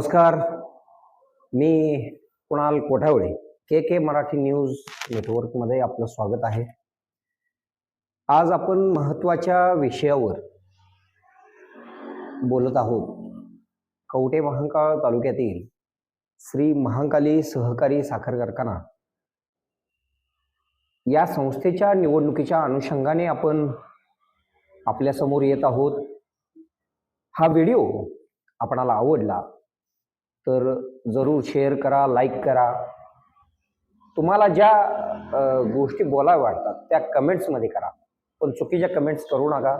नमस्कार. मी Kunal Kothawale K K Marathi news नेटवर्कमध्ये आपलं स्वागत आहे. आज आपण महत्त्वाच्या विषयावर बोलत आहोत. कवटे महांकाळ तालुक्यातील श्री महांकाली सहकारी साखर कारखाना. या संस्थेच्या निवडणुकीच्या अनुषंगाने आपण आपल्यासमोर येत आहोत. हा व्हिडिओ आपणाला आवडला तर जरूर शेअर करा लाईक करा. तुम्हाला ज्या गोष्टी बोलाव्या वाटतात त्या कमेंट्समध्ये करा. पण चुकीच्या कमेंट्स करू नका.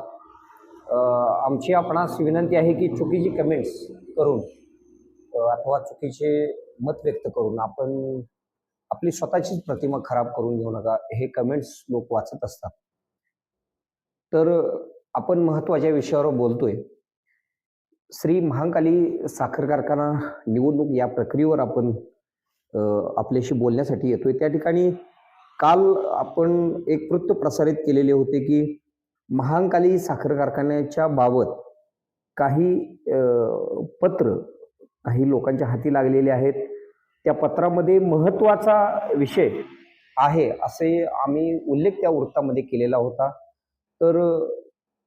आमची आपणास विनंती आहे की चुकीची कमेंट्स करून अथवा चुकीचे मत व्यक्त करून आपण आपली स्वतःचीच प्रतिमा खराब करून घेऊ नका. हे कमेंट्स लोक वाचत असतात. तर आपण महत्त्वाच्या विषयावर बोलतोय. श्री महांकाली साखर कारखाना निवडणूक या प्रक्रियेवर आपण आपल्याशी बोलण्यासाठी येतोय. त्या ठिकाणी काल आपण एक वृत्त प्रसारित केलेले होते की महांकाली साखर कारखान्याच्या बाबत काही पत्र काही लोकांच्या हाती लागलेले आहेत. त्या पत्रामध्ये महत्त्वाचा विषय आहे असे आम्ही उल्लेख त्या वृत्तामध्ये केलेला होता. तर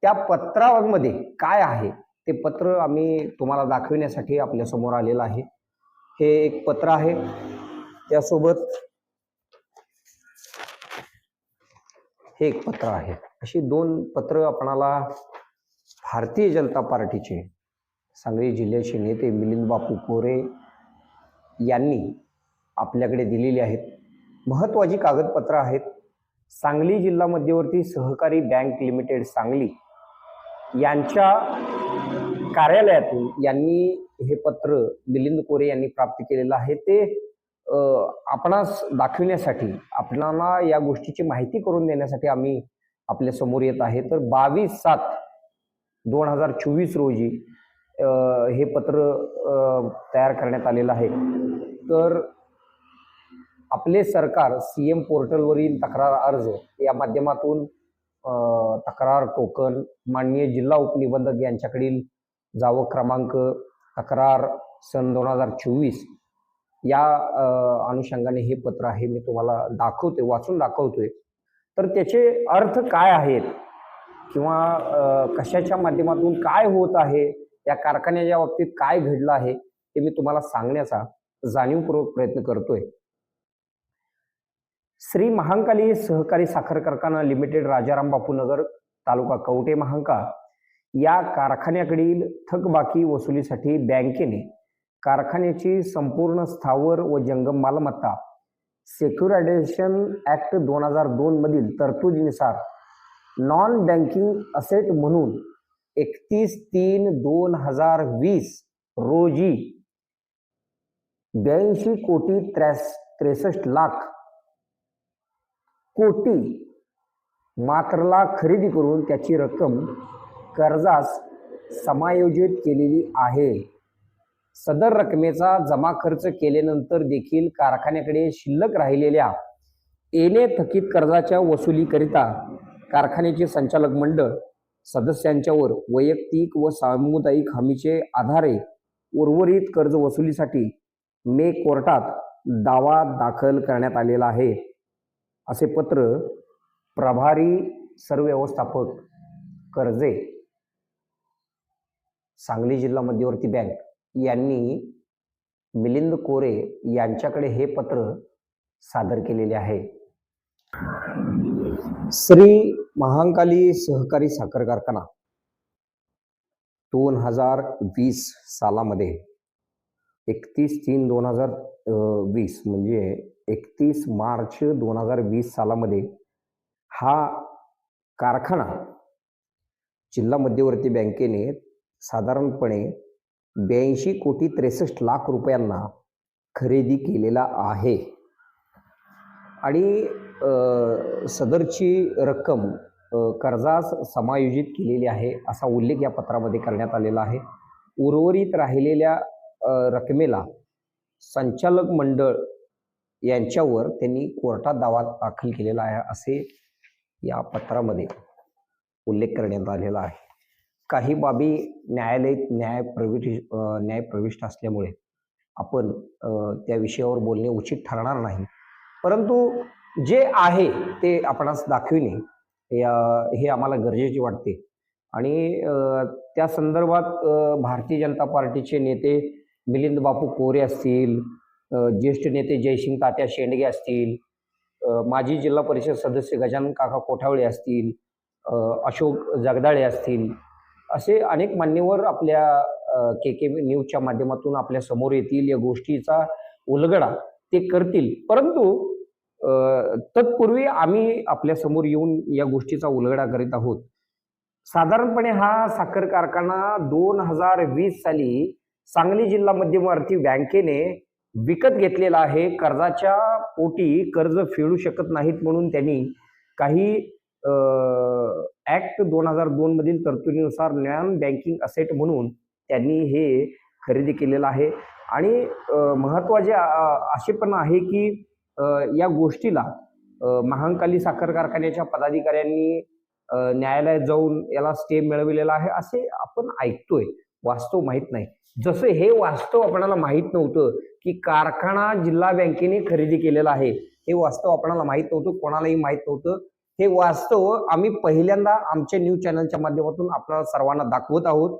त्या पत्रामध्ये काय आहे? ते पत्र आम्ही तुम्हाला दाखविण्यासाठी आपल्यासमोर आलेलं आहे. हे एक पत्र आहे. त्यासोबत हे एक पत्र आहे. अशी दोन पत्र आपणाला भारतीय जनता पार्टीचे सांगली जिल्ह्याचे नेते मिलिंद बापू कोरे यांनी आपल्याकडे दिलेली आहेत. महत्त्वाची कागदपत्रं आहेत. सांगली जिल्हा मध्यवर्ती सहकारी बँक लिमिटेड सांगली यांच्या कार्यालयातून यांनी हे पत्र मिलिंद कोरे यांनी प्राप्त केलेलं आहे. ते आपणास दाखविण्यासाठी आपणाला या गोष्टीची माहिती करून देण्यासाठी आम्ही आपल्यासमोर येत आहे. तर बावीस सात दोन हजार चोवीस रोजी हे पत्र तयार करण्यात आलेलं आहे. तर आपले सरकार सी एम पोर्टलवरील तक्रार अर्ज या माध्यमातून तक्रार टोकन माननीय जिल्हा उपनिबंधक यांच्याकडील जावं क्रमांक तक्रार सन दोन हजार चोवीस. या अनुषंगाने हे पत्र आहे मी तुम्हाला दाखवते वाचून दाखवतोय. तर त्याचे अर्थ काय आहेत? किंवा कशाच्या माध्यमातून काय होत आहे? या कारखान्याच्या बाबतीत काय घडलं आहे? हे मी तुम्हाला सांगण्याचा जाणीवपूर्वक प्रयत्न करतोय. श्री महांकाली सहकारी साखर कारखाना लिमिटेड राजाराम बापू नगर तालुका कवटे महांका या कारखान्याकडील थकबाकी वसुलीसाठी बँकेने कारखान्याची संपूर्ण स्थावर व जंगम मालमत्ता सेक्युरायझेशन ॲक्ट दोन हजार दोनमधील तरतुदीनुसार नॉन बँकिंग असेट म्हणून एकतीस तीन दोन हजार वीस रोजी ब्याऐंशी कोटी त्रेस त्रेसष्ट लाख कोटी मात्रला खरेदी करून त्याची रक्कम कर्जास समायोजित केलेली आहे. सदर रकमेचा जमा खर्च केल्यानंतर देखील कारखान्याकडे शिल्लक राहिलेल्या येणे थकीत कर्जाच्या वसुलीकरिता कारखान्याचे संचालक मंडळ सदस्यांच्यावर वैयक्तिक व सामुदायिक हमीचे आधारे उर्वरित कर्ज वसुलीसाठी मे कोर्टात दावा दाखल करण्यात आलेला आहे. असे पत्र प्रभारी सरव्यवस्थापक कर्जे सांगली जिल्हा मध्यवर्ती बँक यांनी मिलिंद कोरे यांच्याकडे हे पत्र सादर केलेले आहे. श्री महांकाली सहकारी साखर कारखाना दोन हजार वीस सालामध्ये एकतीस तीन दोन हजार वीस म्हणजे एकतीस मार्च दोन हजार वीस सालामध्ये हा कारखाना जिल्हा मध्यवर्ती बँकेने साधारणपणे ब्याऐंशी कोटी त्रेसष्ट लाख रुपयांना खरेदी केलेला आहे. आणि सदरची रक्कम कर्जास समायोजित केलेली आहे असा उल्लेख या पत्रामध्ये करण्यात आलेला आहे. उर्वरित राहिलेल्या रकमेला संचालक मंडळ यांच्यावर त्यांनी कोर्टात दावा दाखल केलेला आहे असे या पत्रामध्ये उल्लेख करण्यात आलेला आहे. काही बाबी न्यायालय न्याय प्रविष्ट न्याय प्रविष्ट असल्यामुळे आपण त्या विषयावर बोलणे उचित ठरणार नाही. परंतु जे आहे ते आपणास दाखविणे या हे आम्हाला गरजेचे वाटते. आणि त्या संदर्भात भारतीय जनता पार्टीचे नेते मिलिंद बापू कोरे असतील ज्येष्ठ नेते जयसिंग तात्या शेंडगे असतील माजी जिल्हा परिषद सदस्य गजानन काका कोठावळे असतील अशोक जगदाळे असतील असे अनेक मान्यवर आपल्या के के न्यूजच्या माध्यमातून आपल्यासमोर येतील या गोष्टीचा उलगडा ते करतील. परंतु तत्पूर्वी आम्ही आपल्यासमोर येऊन या गोष्टीचा उलगडा करीत आहोत. साधारणपणे हा साखर कारखाना दोन हजार वीस साली सांगली जिल्हा मध्यवर्ती बँकेने विकत घेतलेला आहे. कर्जाच्या पोटी कर्ज फेडू शकत नाहीत म्हणून त्यांनी काही ऍक्ट दोन हजार दोन मधील तरतुदीनुसार नॉन बँकिंग असेट म्हणून त्यांनी हे खरेदी केलेलं आहे. आणि महत्त्वाचे असे पण आहे की या गोष्टीला महांकाली साखर कारखान्याच्या पदाधिकाऱ्यांनी न्यायालयात जाऊन याला स्टे मिळविलेला आहे असे आपण ऐकतोय. वास्तव माहीत नाही. जसं हे वास्तव आपणाला माहीत नव्हतं की कारखाना जिल्हा बँकेने खरेदी केलेला आहे हे वास्तव आपणाला माहीत नव्हतं कोणालाही माहीत नव्हतं. हे वास्तव आम्ही पहिल्यांदा आमच्या न्यूज चॅनलच्या माध्यमातून आपल्याला सर्वांना दाखवत आहोत.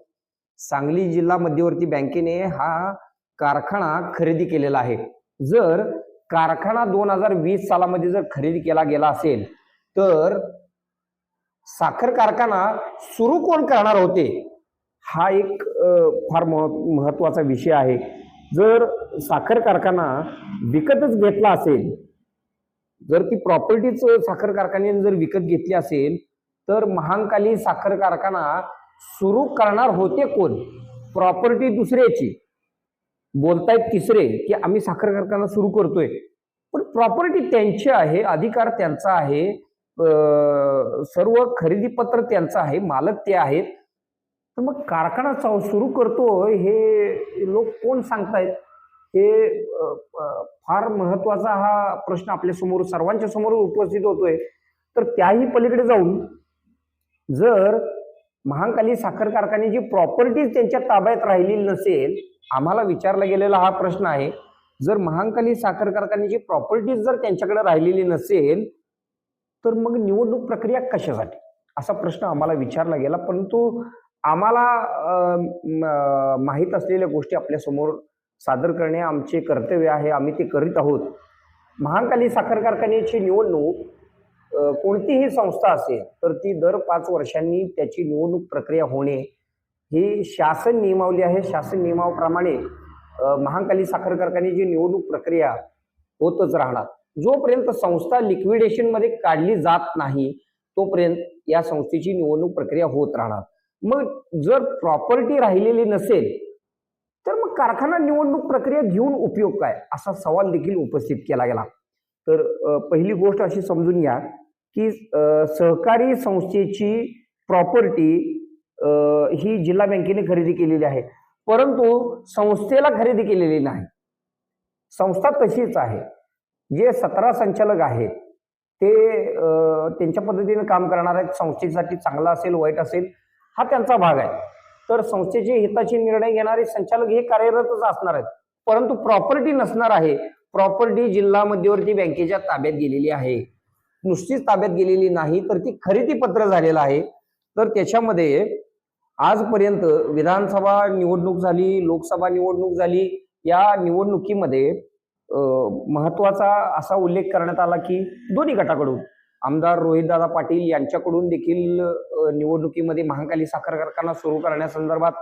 सांगली जिल्हा मध्यवर्ती बँकेने हा कारखाना खरेदी केलेला आहे. जर कारखाना दोन हजार वीस सालामध्ये जर खरेदी केला गेला असेल तर साखर कारखाना सुरू कोण करणार होते? हा एक फार मह- महत्त्वाचा विषय आहे. जर साखर कारखाना विकतच घेतला असेल जर ती प्रॉपर्टीच साखर कारखान्याने जर विकत घेतली असेल तर महांकाली साखर कारखाना सुरू करणार होते कोण? प्रॉपर्टी दुसऱ्याची. बोलतायत तिसरे की आम्ही साखर कारखाना सुरू करतोय. पण प्रॉपर्टी त्यांची आहे अधिकार त्यांचा आहे सर्व खरेदी पत्र त्यांचं आहे मालक ते आहेत. तर मग कारखाना सुरू करतो हे लोक कोण सांगतायत? हे फार महत्त्वाचा हा प्रश्न आपल्यासमोर सर्वांच्या समोर उपस्थित होतोय. तर त्याही पलीकडे जाऊन जर महांकाली साखर कारखान्याची प्रॉपर्टीज त्यांच्या ताब्यात राहिलेली नसेल आम्हाला विचारला गेलेला हा प्रश्न आहे जर महांकाली साखर कारखान्याची प्रॉपर्टीज जर त्यांच्याकडे राहिलेली नसेल तर मग निवडणूक प्रक्रिया कशासाठी? असा प्रश्न आम्हाला विचारला गेला. परंतु आम्हाला माहीत असलेल्या गोष्टी आपल्यासमोर सादर करणे आमचे कर्तव्य आहे आम्ही ते करीत आहोत. महाकाली साखर कारखान्याची निवडणूक कोणतीही संस्था असेल तर ती दर पाच वर्षांनी त्याची निवडणूक प्रक्रिया होणे ही शासन नियमावली आहे. शासन नियमाप्रमाणे महाकाली साखर कारखान्याची निवडणूक प्रक्रिया होतच राहणार. जोपर्यंत संस्था लिक्विडेशनमध्ये काढली जात नाही तोपर्यंत या संस्थेची निवडणूक प्रक्रिया होत राहणार. मग जर प्रॉपर्टी राहिलेली नसेल तर मग कारखाना निवडणूक प्रक्रिया घेऊन उपयोग काय? असा सवाल देखील उपस्थित केला गेला. तर पहिली गोष्ट अशी समजून घ्या की सहकारी संस्थेची प्रॉपर्टी ही जिल्हा बँकेने खरेदी केलेली आहे. परंतु संस्थेला खरेदी केलेली नाही. संस्था तशीच आहे. जे सतरा संचालक आहेत ते त्यांच्या पद्धतीने काम करणार आहेत. संस्थेसाठी चांगला असेल वाईट असेल हा त्यांचा भाग आहे. तर संस्थेचे हिताचे निर्णय घेणारे संचालक हे कार्यरतच असणार आहेत. परंतु प्रॉपर्टी नसणार आहे. प्रॉपर्टी जिल्हा मध्यवर्ती बँकेच्या ताब्यात गेलेली आहे. नुसतीच ताब्यात गेलेली नाही तर ती खरेदी पत्र झालेलं आहे. तर त्याच्यामध्ये आजपर्यंत विधानसभा निवडणूक झाली लोकसभा निवडणूक झाली या निवडणुकीमध्ये महत्त्वाचा असा उल्लेख करण्यात आला की दोन्ही गटाकडून. आमदार रोहितदादा पाटील यांच्याकडून देखील निवडणुकीमध्ये महाकाली साखर कारखाना सुरू करण्यासंदर्भात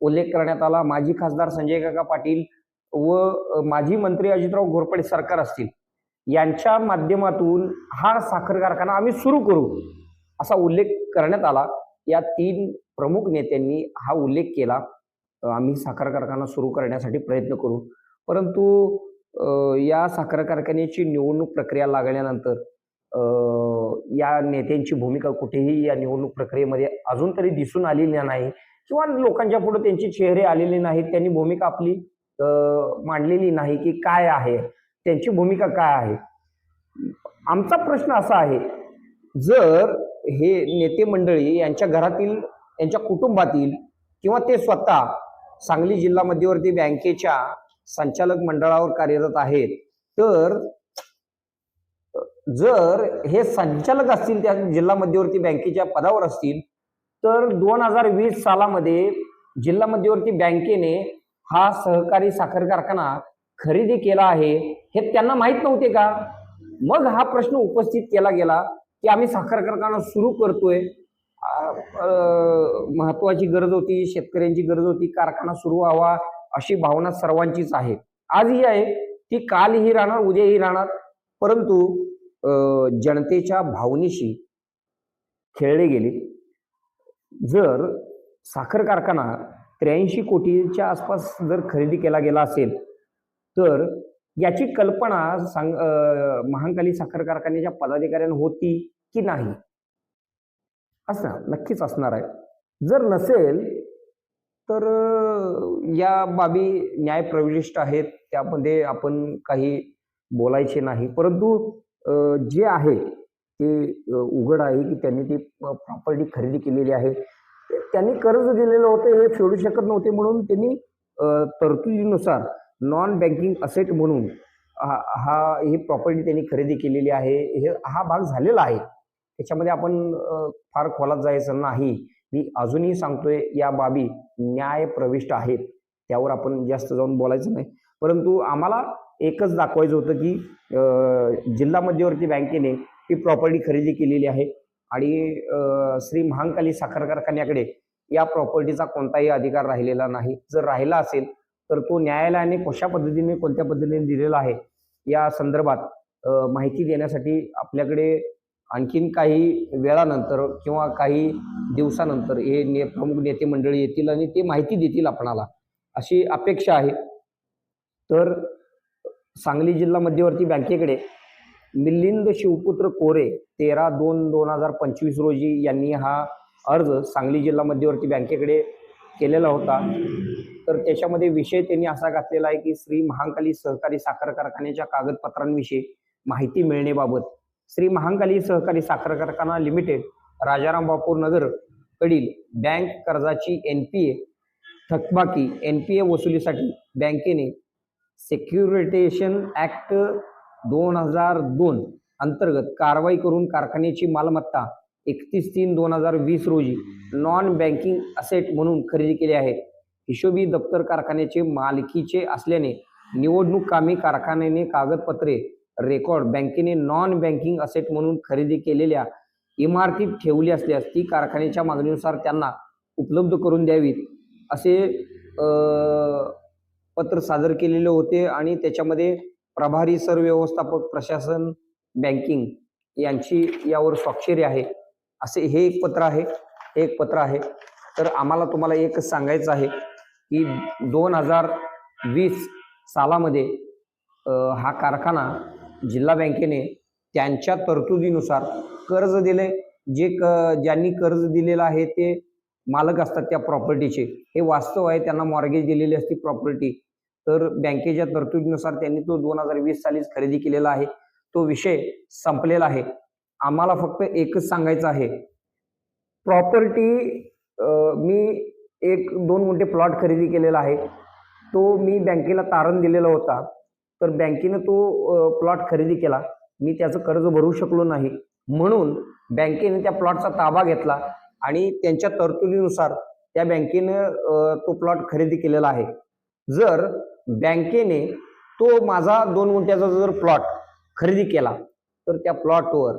उल्लेख करण्यात आला. माजी खासदार संजय काका पाटील व माजी मंत्री अजितराव घोरपडे सरकार असतील यांच्या माध्यमातून हा साखर कारखाना आम्ही सुरू करू असा उल्लेख करण्यात आला. या तीन प्रमुख नेत्यांनी हा उल्लेख केला. आम्ही साखर कारखाना सुरू करण्यासाठी प्रयत्न करू. परंतु या साखर कारखान्याची निवडणूक प्रक्रिया लागल्यानंतर या नेत्यांची भूमिका कुठेही या निवडणूक प्रक्रियेमध्ये अजून तरी दिसून आलेली नाही किंवा लोकांच्या पुढे त्यांचे चेहरे आलेले नाहीत त्यांनी भूमिका आपली मांडलेली नाही की काय आहे त्यांची भूमिका काय आहे? आमचा प्रश्न असा आहे जर हे नेते मंडळी यांच्या घरातील यांच्या कुटुंबातील किंवा ते स्वतः सांगली जिल्हा मध्यवर्ती बँकेच्या संचालक मंडळावर कार्यरत आहेत तर जर हे संचालक असतील त्या जिल्हा मध्यवर्ती बँकेच्या पदावर असतील तर दोन हजार वीस सालामध्ये जिल्हा मध्यवर्ती बँकेने हा सहकारी साखर कारखाना खरेदी केला आहे हे त्यांना माहीत नव्हते का? मग हा प्रश्न उपस्थित केला गेला की आम्ही साखर कारखाना सुरू करतोय. महत्वाची गरज होती शेतकऱ्यांची गरज होती कारखाना सुरू व्हावा अशी भावना सर्वांचीच आहे. आजही आहे ती कालही राहणार उद्याही राहणार परंतु जनतेच्या भावनेशी खेळले गेले. जर साखर कारखाना त्र्याऐंशी कोटीच्या आसपास जर खरेदी केला गेला असेल तर याची कल्पना सांग महांकाली महाकाली साखर कारखान्याच्या पदाधिकाऱ्यांना होती की नाही? असणार नक्कीच असणार आहे. जर नसेल तर या बाबी न्यायप्रविष्ट आहेत. त्यामध्ये आपण काही बोलायचे नाही. परंतु जे आहे ते उघड आहे की त्यांनी ती प्रॉपर्टी खरेदी केलेली आहे. त्यांनी कर्ज दिलेलं होतं हे फेडू शकत नव्हते म्हणून त्यांनी तरतुदीनुसार नॉन बँकिंग असेट म्हणून हा हा ही प्रॉपर्टी त्यांनी खरेदी केलेली आहे. हे हा भाग झालेला आहे. त्याच्यामध्ये आपण फार खोलात जायचं नाही. मी अजूनही सांगतोय या बाबी न्याय प्रविष्ट आहेत. त्यावर आपण जास्त जाऊन बोलायचं नाही. परंतु आम्हाला एकच दाखवायचं होतं की जिल्हा मध्यवर्ती बँकेने ही प्रॉपर्टी खरेदी केलेली आहे. आणि श्री महांकाली साखर कारखान्याकडे या प्रॉपर्टीचा कोणताही अधिकार राहिलेला नाही. जर राहिला असेल तर तो न्यायालयाने कशा पद्धतीने कोणत्या पद्धतीने दिलेला आहे या संदर्भात माहिती देण्यासाठी आपल्याकडे आणखीन काही वेळानंतर किंवा काही दिवसानंतर हे ने प्रमुख नेते मंडळी येतील आणि ते माहिती देतील आपणाला. अशी अपेक्षा आहे. तर सांगली जिल्हा मध्यवर्ती बँकेकडे मिलिंद शिवपुत्र कोरे तेरा दोन दोन हजार पंचवीस रोजी यांनी हा अर्ज सांगली जिल्हा मध्यवर्ती बँकेकडे केलेला होता. तर त्याच्यामध्ये विषय त्यांनी असा घातलेला आहे की श्री महांकाली सहकारी साखर कारखान्याच्या कागदपत्रांविषयी माहिती मिळण्याबाबत श्री महांकाली सहकारी साखर कारखाना लिमिटेड राजाराम बापूर नगर कडील बँक कर्जाची एन पी ए थकबाकी एन पी ए वसुलीसाठी बँकेने सेक्युरिटेशन ऍक्ट दोन हजार दोन अंतर्गत कारवाई करून कारखान्याची मालमत्ता एकतीस तीन दोन हजार वीस रोजी नॉन बँकिंग असेट म्हणून खरेदी केली आहे. हिशोबी दप्तर कारखान्याचे मालकीचे असल्याने निवडणूक कामी कारखान्याने कागदपत्रे रेकॉर्ड बँकेने नॉन बँकिंग असेट म्हणून खरेदी केलेल्या इमारतीत ठेवली असल्यास ती कारखान्याच्या मागणीनुसार त्यांना उपलब्ध करून द्यावीत. असे पत्र सादर केलेले होते आणि त्याच्यामध्ये प्रभारी सर व्यवस्थापक प्रशासन बँकिंग यांची यावर स्वाक्षरी आहे. असे हे एक पत्र आहे. हे एक पत्र आहे. तर आम्हाला तुम्हाला एकच सांगायचं आहे की दोन हजार वीस सालामध्ये हा कारखाना जिल्हा बँकेने त्यांच्या तरतुदीनुसार कर्ज दिले जे क ज्यांनी कर्ज दिलेलं आहे ते मालक असतात त्या प्रॉपर्टीचे हे वास्तव आहे त्यांना मॉर्गेज दिलेली असते प्रॉपर्टी तर बँकेच्या तरतुदीनुसार त्यांनी तो दोन हजार वीस सालीच खरेदी केलेला आहे. तो विषय संपलेला आहे. आम्हाला फक्त एकच सांगायचं आहे. प्रॉपर्टी मी एक दोन मोठे प्लॉट खरेदी केलेला आहे. तो मी बँकेला तारण दिलेला होता. तर बँकेनं तो प्लॉट खरेदी केला. मी त्याचं कर्ज भरू शकलो नाही. म्हणून बँकेने त्या प्लॉटचा ताबा घेतला. आणि त्यांच्या तरतुदीनुसार त्या बँकेनं तो प्लॉट खरेदी केलेला आहे. जर बँकेने तो माझा दोन गुंठ्याचा जर प्लॉट खरेदी केला तर त्या प्लॉटवर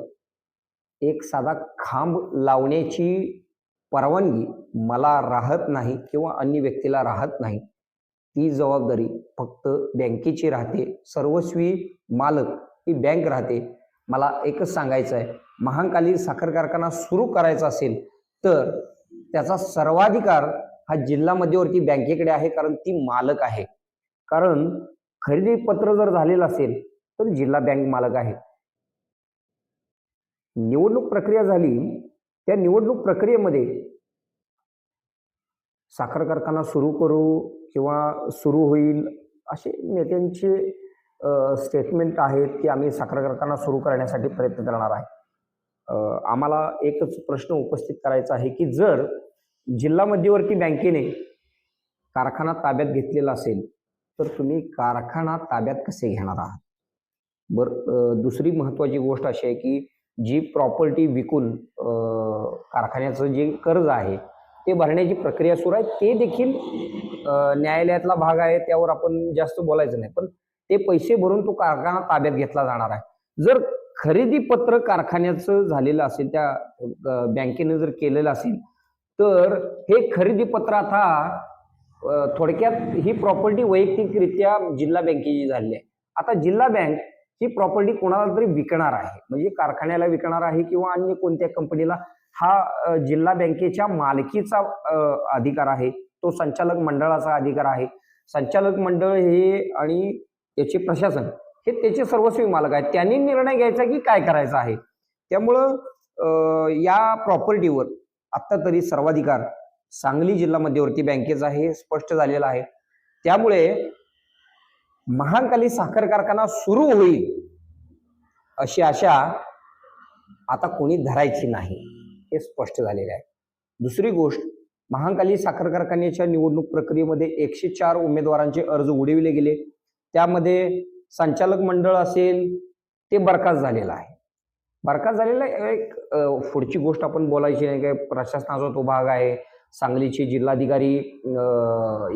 एक साधा खांब लावण्याची परवानगी मला राहत नाही किंवा अन्य व्यक्तीला राहत नाही ती जबाबदारी फक्त बँकेची राहते. सर्वस्वी मालक ही बँक राहते. मला एकच सांगायचं आहे महाकाली साखर कारखाना सुरू करायचा असेल तर त्याचा सर्वाधिकार हा जिल्हा मध्यवर्ती बँकेकडे आहे कारण ती मालक आहे. कारण खरेदी पत्र जर झालेलं असेल तर जिल्हा बँक मालक आहे. निवडणूक प्रक्रिया झाली त्या निवडणूक प्रक्रियेमध्ये साखर कारखाना सुरू करू किंवा सुरू होईल असे नेत्यांचे स्टेटमेंट आहेत की आम्ही साखर कारखाना सुरू करण्यासाठी प्रयत्न करणार आहे. आम्हाला एकच प्रश्न उपस्थित करायचा आहे की जर जिल्हा मध्यवर्ती बँकेने कारखाना ताब्यात घेतलेला असेल तर तुम्ही कारखाना ताब्यात कसे घेणार आहात? बरं दुसरी महत्त्वाची गोष्ट अशी आहे की जी प्रॉपर्टी विकून कारखान्याचं जे कर्ज आहे ते भरण्याची प्रक्रिया सुरू आहे ते देखील न्यायालयातला भाग आहे त्यावर आपण जास्त बोलायचं नाही. पण ते पैसे भरून तो कारखाना ताब्यात घेतला जाणार आहे. जर खरेदी पत्र कारखान्याचं झालेलं असेल त्या बँकेनं बँकेने जर केलेलं असेल तर हे खरेदी पत्र आता थोडक्यात ही प्रॉपर्टी वैयक्तिकरित्या जिल्हा बँकेची झालेली आहे. आता जिल्हा बँक ही प्रॉपर्टी कोणाला तरी विकणार आहे. म्हणजे कारखान्याला विकणार आहे किंवा अन्य कोणत्या कंपनीला हा जिल्हा बँकेच्या मालकीचा अधिकार आहे. तो संचालक मंडळाचा अधिकार आहे. संचालक मंडळ हे आणि त्याचे प्रशासन हे त्याचे सर्वस्वी मालक आहेत. त्यांनी निर्णय घ्यायचा की काय करायचं आहे. त्यामुळं या प्रॉपर्टीवर आत्ता तरी सर्वाधिकार सांगली जिल्हा मध्यवर्ती बँकेचा हे स्पष्ट झालेलं आहे. त्यामुळे महाकाली साखर कारखाना सुरू होईल अशी आशा आता कोणी धरायची नाही हे स्पष्ट झालेले आहे. दुसरी गोष्ट महाकाली साखर कारखान्याच्या निवडणूक प्रक्रियेमध्ये एकशे चार उमेदवारांचे अर्ज उडविले गेले. त्यामध्ये संचालक मंडळ असेल ते बरखास्त झालेलं आहे. बरखास्त झालेला एक पुढची गोष्ट आपण बोलायची नाही काय प्रशासनाचा तो भाग आहे. सांगलीचे जिल्हाधिकारी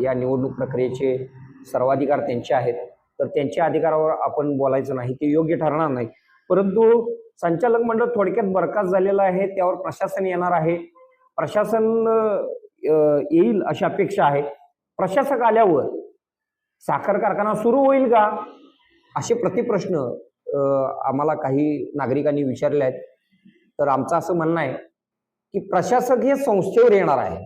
या निवडणूक प्रक्रियेचे सर्वाधिकार त्यांचे आहेत. तर त्यांच्या अधिकारावर आपण बोलायचं नाही ते योग्य ठरणार नाही. परंतु संचालक मंडळ थोडक्यात बरखास्त झालेलं आहे त्यावर प्रशासन येणार आहे. प्रशासन येईल अशी अपेक्षा आहे. प्रशासक आल्यावर साखर कारखाना सुरू होईल का? असे प्रतिप्रश्न आम्हाला काही नागरिकांनी विचारले आहेत. तर आमचं असं म्हणणं आहे की प्रशासक हे संस्थेवर येणार आहे.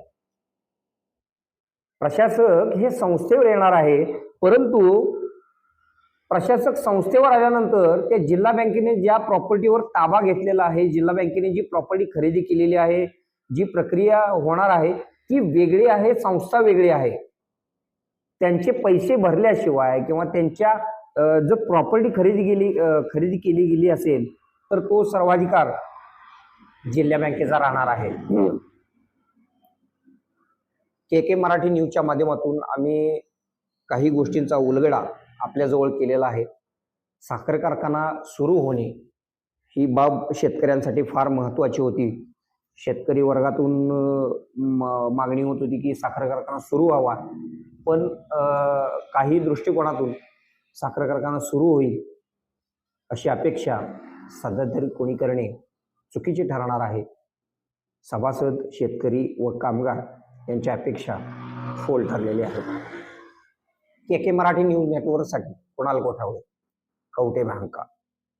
प्रशासक हे संस्थेवर येणार आहे परंतु प्रशासक संस्थेवर आल्यानंतर त्या जिल्हा बँकेने ज्या प्रॉपर्टीवर ताबा घेतलेला आहे जिल्हा बँकेने जी प्रॉपर्टी खरेदी केलेली आहे जी प्रक्रिया होणार आहे ती वेगळी आहे संस्था वेगळी आहे. त्यांचे पैसे भरल्याशिवाय किंवा त्यांच्या जर प्रॉपर्टी खरेदी केली खरेदी केली गेली असेल तर तो सर्वाधिकार जिल्हा बँकेचा राहणार आहे. के के मराठी न्यूजच्या माध्यमातून आम्ही काही गोष्टींचा उलगडा आपल्याजवळ केलेला आहे. साखर कारखाना सुरू होणे ही बाब शेतकऱ्यांसाठी फार महत्त्वाची होती. शेतकरी वर्गातून मागणी होत होती की साखर कारखाना सुरू व्हावा. पण काही दृष्टिकोनातून साखर कारखाना सुरू होईल अशी अपेक्षा सध्या तरी कोणी करणे चुकीचे ठरणार आहे. सभासद शेतकरी व कामगार यांच्या अपेक्षा फोल ठरलेल्या आहेत. के के मराठी न्यूज नेटवर्कसाठी कुणाल कोठावळे कवटे भांका